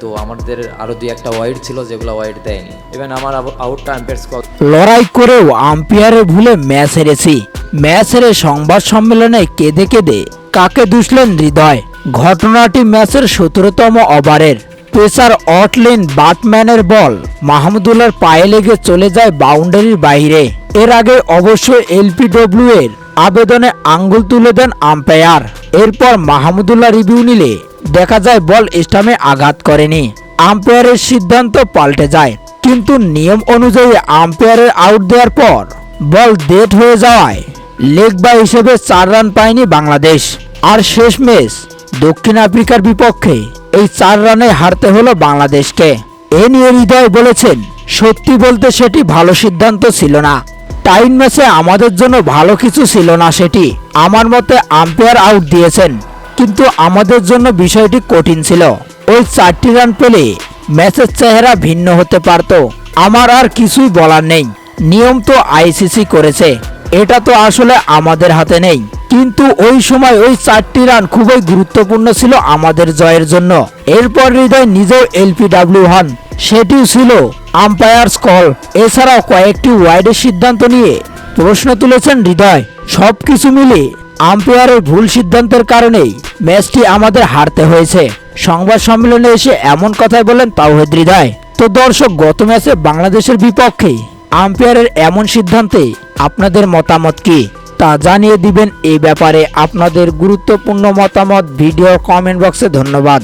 তো আমাদের আরও দুই একটা ওয়াইড ছিল যেগুলো ওয়াইড দেয়নি। ইভেন আমার আউটটা লড়াই করেও আম্পায়ারের ভুলে ম্যাচ হেরেছি। ম্যাচ হেরে সংবাদ সম্মেলনে কেঁদে কেঁদে কাকে দুষলেন হৃদয়? ঘটনাটি ম্যাচের সতেরোতম ওভারের। পেসার অটলেন বাটম্যানের বল মাহমুদুল্লার পায়ে লেগে চলে যায় বাউন্ডারির বাইরে। এর আগে অবশ্য এলপিডব্লিউ এর আবেদনে আঙ্গুল তুলে দেন আম্পায়ার এরপর মাহমুদুল্লাহ রিভিউ নিলে দেখা যায় বল স্টামে আঘাত করেনি। আম্পায়ারের সিদ্ধান্ত পাল্টে যায়, কিন্তু নিয়ম অনুযায়ী আম্পায়ারের আউট দেওয়ার পর বল ডেট হয়ে যাওয়ায় লেগ বাই হিসেবে চার রান পায়নি বাংলাদেশ। আর শেষ ম্যাচ দক্ষিণ আফ্রিকার বিপক্ষে এই চার রানে হারতে হলো বাংলাদেশকে। এ নিয়ে হৃদয় বলেছেন, সত্যি বলতে সেটি ভালো সিদ্ধান্ত ছিল না। টাইম ম্যাচে আমাদের জন্য ভালো কিছু ছিল না সেটি। আমার মতে আম্পায়ার আউট দিয়েছেন। কিন্তু আমাদের জন্য বিষয়টি কঠিন ছিল। ওই চারটি রান পেলে ম্যাচের চেহারা ভিন্ন হতে পারত। আমার আর কিছুই বলার নেই। নিয়ম তো আইসিসি করেছে। এটা তো আসলে আমাদের হাতে নেই। কিন্তু ওই সময় ওই চারটি রান খুবই গুরুত্বপূর্ণ ছিল আমাদের জয়ের জন্য। এরপর হৃদয় নিজেও এলপিডাব্লিউ হন। সেটিও ছিল আম্পায়ার্স কল এছাড়াও কয়েকটি ওয়াইডের সিদ্ধান্ত নিয়ে প্রশ্ন তুলেছেন হৃদয়। সব কিছু মিলে আম্পায়ারের ভুল সিদ্ধান্তের কারণেই ম্যাচটি আমাদের হারতে হয়েছে। সংবাদ সম্মেলনে এসে এমন কথাই বলেন তাওহিদ হৃদয়। তো দর্শক, গত ম্যাচে বাংলাদেশের বিপক্ষে আম্পায়ারের এমন সিদ্ধান্তে আপনাদের মতামত কি? তা জানিয়ে দিবেন এই ব্যাপারে আপনাদের গুরুত্বপূর্ণ মতামত। ভিডিও কমেন্ট বক্সে ধন্যবাদ।